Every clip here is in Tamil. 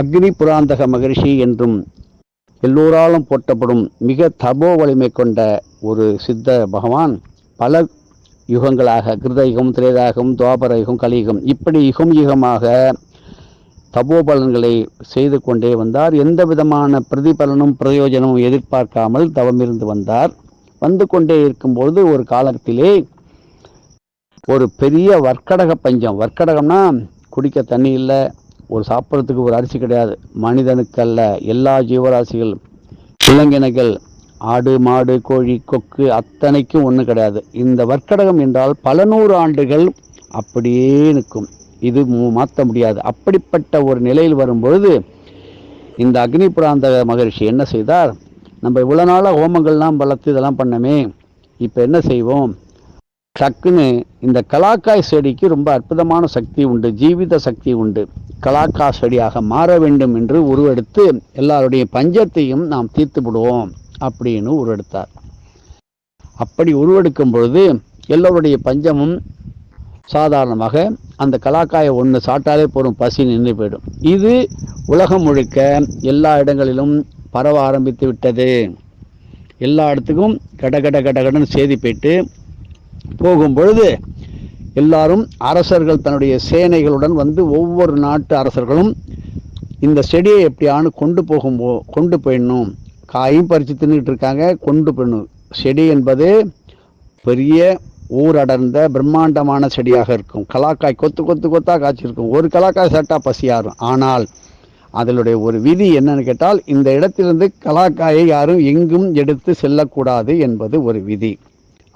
அக்னி புராந்தக மகரிஷி என்றும் எல்லோராலும் போற்றப்படும் மிக தபோ வலிமை கொண்ட ஒரு சித்த பகவான் பல யுகங்களாக கிருதயுகம் திரேதாயுகம் துவாபர யுகம் கலியுகம் இப்படி யுகம் யுகமாக தபோபலன்களை செய்து கொண்டே வந்தார். எந்த விதமான பிரதிபலனும் பிரயோஜனமும் எதிர்பார்க்காமல் தவமிருந்து வந்தார். வந்து கொண்டே இருக்கும்பொழுது ஒரு காலத்திலே ஒரு பெரிய வர்க்கடக பஞ்சம் வர்க்கடகம்னா குடிக்க தண்ணி இல்லை ஒரு சாப்பிட்றதுக்கு ஒரு அரிசி கிடையாது. மனிதனுக்கல்ல எல்லா ஜீவராசிகள் விலங்கினங்கள் ஆடு மாடு கோழி கொக்கு அத்தனைக்கும் ஒன்றும் கிடையாது. இந்த வர்க்கடகம் என்றால் பல நூறு ஆண்டுகள் அப்படியே நிற்கும். இது மாற்ற முடியாது. அப்படிப்பட்ட ஒரு நிலையில் வரும்பொழுது இந்த அக்னி புராந்த மகரிஷி என்ன செய்தார்? நம்ம இவ்வளோ நாளாக ஹோமங்கள்லாம் வளர்த்து இதெல்லாம் பண்ணமே. இப்போ என்ன செய்வோம்? டக்குன்னு இந்த கலாக்காய் செடிக்கு ரொம்ப அற்புதமான சக்தி உண்டு ஜீவித சக்தி உண்டு. கலாக்கா செடியாக மாற வேண்டும் என்று உருவெடுத்து எல்லாருடைய பஞ்சத்தையும் நாம் தீர்த்து விடுவோம் அப்படின்னு உருவெடுத்தார். அப்படி உருவெடுக்கும் பொழுது எல்லோருடைய பஞ்சமும் சாதாரணமாக அந்த கலாக்காயை ஒன்று சாப்பிட்டாலே போதும் பசி நின்று போயிடும். இது உலகம் முழுக்க எல்லா இடங்களிலும் பரவ ஆரம்பித்து விட்டது. எல்லா இடத்துக்கும் கட கட கடன்னு செய்தி போயிட்டு போகும் பொழுது எல்லாரும் அரசர்கள் தன்னுடைய சேனைகளுடன் வந்து ஒவ்வொரு நாட்டு அரசர்களும் இந்த செடியை எப்படியானு கொண்டு போகும் கொண்டு போயிடணும். காயும் பறித்து தின்னுட்டு இருக்காங்க கொண்டு போயிடணும். செடி என்பது பெரிய ஊரடர்ந்த பிரம்மாண்டமான செடியாக இருக்கும். கலாக்காய் கொத்து கொத்து கொத்தாக காய்ச்சிருக்கும். ஒரு கலாக்காய் சாப்பிட்டா பசியாரும். ஆனால் அதனுடைய ஒரு விதி என்னன்னு கேட்டால் இந்த இடத்திலிருந்து கலாக்காயை யாரும் எங்கும் எடுத்து செல்லக்கூடாது என்பது ஒரு விதி.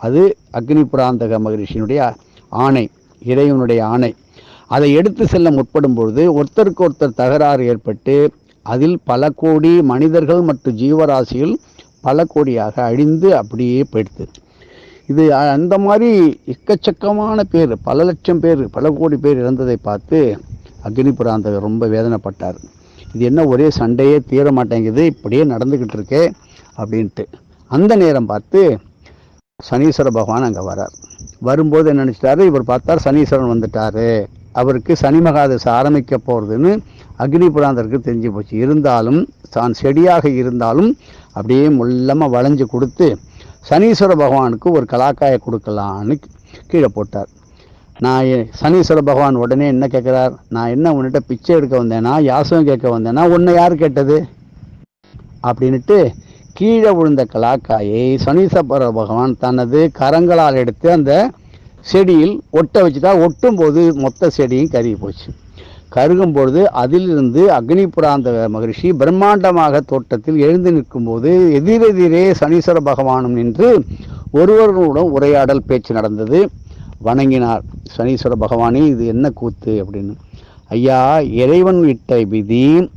அது அக்னி புராந்தக மகரிஷியினுடைய ஆணை இறைவனுடைய ஆணை. அதை எடுத்து செல்ல முற்படும் பொழுது ஒருத்தருக்கு ஒருத்தர் தகராறு ஏற்பட்டு அதில் பல கோடி மனிதர்கள் மற்றும் ஜீவராசிகள் பல கோடியாக அழிந்து அப்படியே போயிடுது. இது அந்த மாதிரி எக்கச்சக்கமான பேர் பல லட்சம் பேர் பல கோடி பேர் இறந்ததை பார்த்து அக்னி புராந்தகர் ரொம்ப வேதனைப்பட்டார். இது என்ன ஒரே சண்டையே தீர மாட்டேங்குது இப்படியே நடந்துக்கிட்டு இருக்கே அப்படின்ட்டு. அந்த நேரம் பார்த்து சனீஸ்வர பகவான் அங்கே வரார். வரும்போது என்ன நினச்சிட்டாரு? இவர் பார்த்தார் சனீஸ்வரன் வந்துட்டாரு. அவருக்கு சனி மகாதசை ஆரம்பிக்க போகிறதுன்னு அக்னி புராந்தருக்கு தெரிஞ்சு போச்சு. இருந்தாலும் தான் செடியாக இருந்தாலும் அப்படியே முள்ளமாக வளைஞ்சு கொடுத்து சனீஸ்வர பகவானுக்கு ஒரு கலாக்காயை கொடுக்கலான்னு கீழே போட்டார். நான் சனீஸ்வர பகவான் உடனே என்ன கேட்குறார்? நான் என்ன உன்னிட்ட பிச்சை எடுக்க வந்தேன்னா யாசகம் கேட்க வந்தேன்னா உன்னை யார் கேட்டது? அப்படின்ட்டு கீழே விழுந்த கலாக்காயை சனீஸ்வர பகவான் தனது கரங்களால் எடுத்து அந்த செடியில் ஒட்ட வச்சுட்டா ஒட்டும் போது மொத்த செடியும் கருகி போச்சு. கருகும் பொழுது அதிலிருந்து அக்னி புராந்த மகிழ்ச்சி பிரம்மாண்டமாக தோட்டத்தில் எழுந்து நிற்கும்போது எதிரெதிரே சனீஸ்வர பகவானும் நின்று ஒருவர்களுடன் உரையாடல் பேச்சு நடந்தது. வணங்கினார் சனீஸ்வர பகவானே இது என்ன கூத்து? அப்படின்னு. ஐயா இறைவன் விட்ட விதி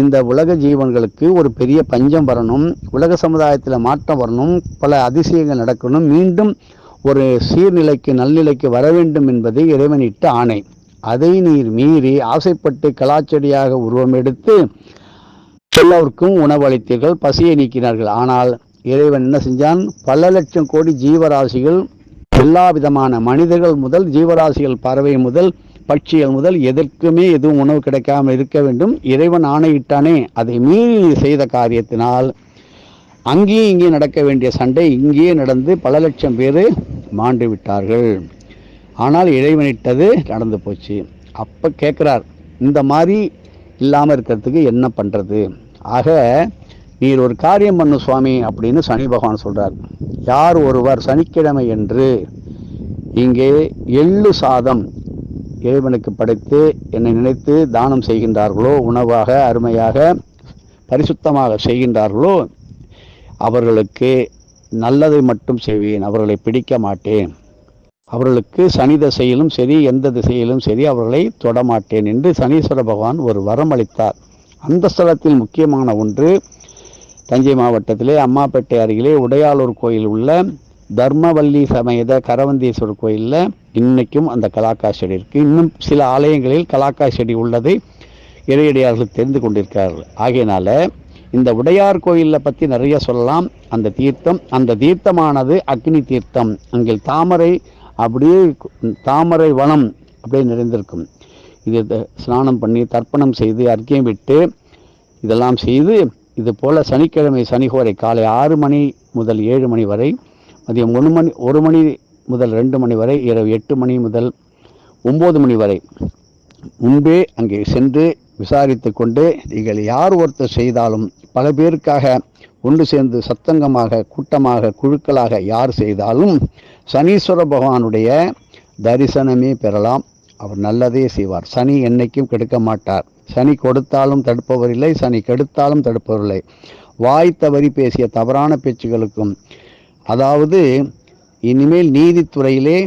இந்த உலக ஜீவன்களுக்கு ஒரு பெரிய பஞ்சம் வரணும் உலக சமுதாயத்தில் மாற்றம் வரணும் பல அதிசயங்கள் நடக்கணும் மீண்டும் ஒரு சீர்நிலைக்கு நல்நிலைக்கு வர வேண்டும் என்பது இறைவனிட்ட ஆணை. அதை நீர் மீறி ஆசைப்பட்டு கலாச்செடியாக உருவம் எடுத்து எல்லோருக்கும் உணவளித்தீர்கள் பசியை நீக்கினார்கள். ஆனால் இறைவன் என்ன செஞ்சான்? பல லட்சம் கோடி ஜீவராசிகள் எல்லா விதமான மனிதர்கள் முதல் ஜீவராசிகள் பறவை முதல் பட்சிகள் முதல் எதற்குமே எதுவும் உணவு கிடைக்காமல் இருக்க வேண்டும். இறைவன் ஆணையிட்டானே அதை மீறி செய்த காரியத்தினால் அங்கேயும் இங்கேயும் நடக்க வேண்டிய சண்டை இங்கேயே நடந்து பல லட்சம் பேர் மாண்டு விட்டார்கள். ஆனால் இறைவனிட்டது நடந்து போச்சு. அப்போ கேட்குறார் இந்த மாதிரி இல்லாமல் இருக்கிறதுக்கு என்ன பண்ணுறது ஆக நீர் ஒரு காரியம் பண்ணு சுவாமி அப்படின்னு சனி பகவான் சொல்கிறார் யார் ஒருவர் சனிக்கிழமை என்று இங்கே எள்ளு சாதம் இறைவனுக்கு படைத்து என்னை நினைத்து தானம் செய்கின்றார்களோ உணவாக அருமையாக பரிசுத்தமாக செய்கின்றார்களோ அவர்களுக்கு நல்லதை மட்டும் செய்வேன் அவர்களை பிடிக்க மாட்டேன். அவர்களுக்கு சனி திசையிலும் சரி எந்த திசையிலும் சரி அவர்களை தொடமாட்டேன் என்று சனீஸ்வர பகவான் ஒரு வரம் அளித்தார். அந்த ஸ்தலத்தில் முக்கியமான ஒன்று தஞ்சை மாவட்டத்திலே அம்மாப்பேட்டை அருகிலே உடையாளூர் கோயில் உள்ள தர்மவல்லி சமேத கரவந்தீஸ்வரர் கோயிலில் இன்றைக்கும் அந்த கலாக்கா செடி இருக்குது இன்னும் சில ஆலயங்களில் கலாக்கா செடி உள்ளதை இடையடியார்கள் தெரிந்து கொண்டிருக்கிறார்கள். ஆகையினால இந்த உடையார் கோயிலை பற்றி நிறைய சொல்லலாம். அந்த தீர்த்தம் அந்த தீர்த்தமானது அக்னி தீர்த்தம். அங்கே தாமரை அப்படியே தாமரை வனம் அப்படியே நிறைந்திருக்கும். இது த- ஸ்நானம் பண்ணி தர்ப்பணம் செய்து அர்க்கியம் விட்டு இதெல்லாம் செய்து இது போல் சனிக்கிழமை சனிகோரை காலை ஆறு மணி முதல் ஏழு மணி வரை மதியம் ஒரு மணி ஒரு மணி முதல் ரெண்டு மணி வரை இரவு எட்டு மணி முதல் ஒம்பது மணி வரை. முன்பே அங்கே சென்று விசாரித்து கொண்டு நீங்கள் யார் ஒருத்தர் செய்தாலும் பல பேருக்காக ஒன்று சேர்ந்து சத்தங்கமாக கூட்டமாக குழுக்களாக யார் செய்தாலும் சனீஸ்வர பகவானுடைய தரிசனமே பெறலாம். அவர் நல்லதே செய்வார். சனி என்னைக்கும் கெடுக்க மாட்டார். சனி கொடுத்தாலும் தடுப்பவர் இல்லை சனி கெடுத்தாலும் தடுப்பவர் இல்லை. வாய் தவறி பேசிய தவறான பேச்சுகளுக்கும் அதாவது இனிமேல் நீதித்துறையிலே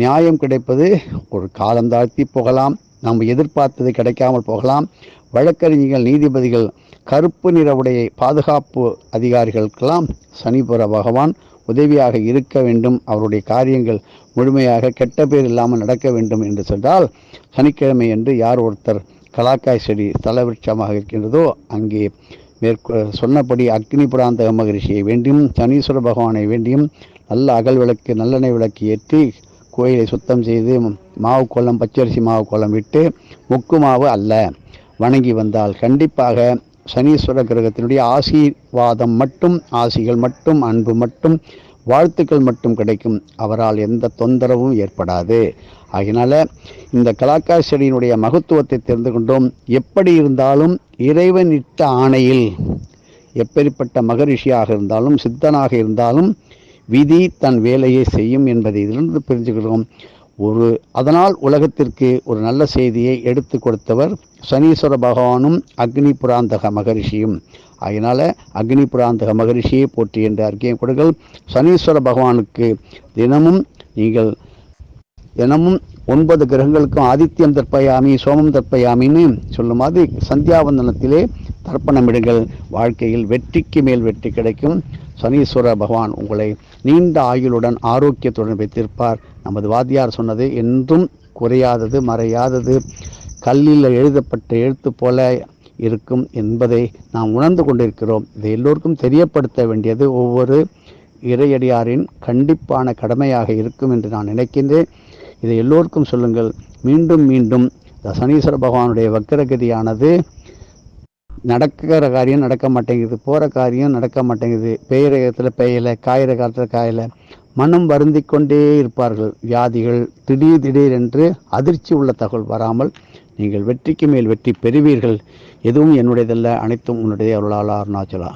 நியாயம் கிடைப்பது ஒரு காலம் தாழ்த்தி போகலாம். நாம் எதிர்பார்த்தது கிடைக்காமல் போகலாம். வழக்கறிஞர்கள் நீதிபதிகள் கருப்பு நிற உடையை பாதுகாப்பு அதிகாரிகளுக்கெல்லாம் சனிபுர பகவான் உதவியாக இருக்க வேண்டும். அவருடைய காரியங்கள் முழுமையாக கெட்ட பேர் இல்லாமல் நடக்க வேண்டும் என்று சொன்னால் சனிக்கிழமை என்று யார் ஒருத்தர் கலாக்காய் செடி தலவிருட்சமாக இருக்கின்றதோ அங்கே மேற்கொ சொன்னபடி அக்னி புராந்தக மகரிஷியை வேண்டியும் சனீஸ்வர பகவானை வேண்டியும் நல்ல அகல் விளக்கு நல்லெண்ணெய் விளக்கு ஏற்றி கோயிலை சுத்தம் செய்து மாவு கோலம் பச்சரிசி மாவு கோலம் விட்டு முக்கு மாவு அல்ல. வணங்கி வந்தால் கண்டிப்பாக சனீஸ்வர கிரகத்தினுடைய ஆசீர்வாதம் மட்டும் ஆசிகள் மட்டும் அன்பு மட்டும் வாழ்த்துக்கள் மட்டும் கிடைக்கும். அவரால் எந்த தொந்தரவும் ஏற்படாது. ஆகினால இந்த கலாக்காய் செடியினுடைய மகத்துவத்தை தெரிந்து கொண்டோம். எப்படி இருந்தாலும் இறைவன் இட்ட ஆணையில் எப்பேற்பட்ட மகரிஷியாக இருந்தாலும் சித்தனாக இருந்தாலும் விதி தன் வேலையை செய்யும் என்பதை இதிலிருந்து புரிஞ்சுக்கிறோம் ஒரு அதனால் உலகத்திற்கு ஒரு நல்ல செய்தியை எடுத்து கொடுத்தவர் சனீஸ்வர பகவானும் அக்னி புராந்தக மகரிஷியும். அதனால் அக்னி புராந்தக மகரிஷியை போற்றி என்று அறிக்கையை கொடுங்கள் சனீஸ்வர பகவானுக்கு தினமும் நீங்கள் தினமும் ஒன்பது கிரகங்களுக்கும் ஆதித்யம் தற்பயாமி சோமம் தற்பயாமின்னு சொல்லும் மாதிரி சந்தியாவந்தனத்திலே தர்ப்பணமிடுங்கள். வாழ்க்கையில் வெற்றிக்கு மேல் வெற்றி கிடைக்கும். சனீஸ்வர பகவான் உங்களை நீண்ட ஆயுளுடன் ஆரோக்கியத்துடன் வைத்திருப்பார். நமது வாத்தியார் சொன்னது என்றும் குறையாதது மறையாதது. கல்லில் எழுதப்பட்ட எழுத்து போல இருக்கும் என்பதை நாம் உணர்ந்து கொண்டிருக்கிறோம். இதை எல்லோருக்கும் தெரியப்படுத்த வேண்டியது ஒவ்வொரு இறையடியாரின் கண்டிப்பான கடமையாக இருக்கும் என்று நான் நினைக்கின்றேன். இதை எல்லோருக்கும் சொல்லுங்கள். மீண்டும் மீண்டும் சனீஸ்வர பகவானுடைய வக்கரகதியானது நடக்கிற காரியம் நடக்க மாட்டேங்குது போகிற காரியம் நடக்க மாட்டேங்குது. பெய்கிற இடத்துல பெய்யலை காயிற காலத்தில் காயலை மனம் வருந்தி கொண்டே இருப்பார்கள். வியாதிகள் திடீர் திடீர் என்று அதிர்ச்சி உள்ள தகவல் வராமல் நீங்கள் வெற்றிக்கு மேல் வெற்றி பெறுவீர்கள். எதுவும் என்னுடையதல்ல அனைத்தும் உன்னுடைய அருளாளா அருணாச்சலா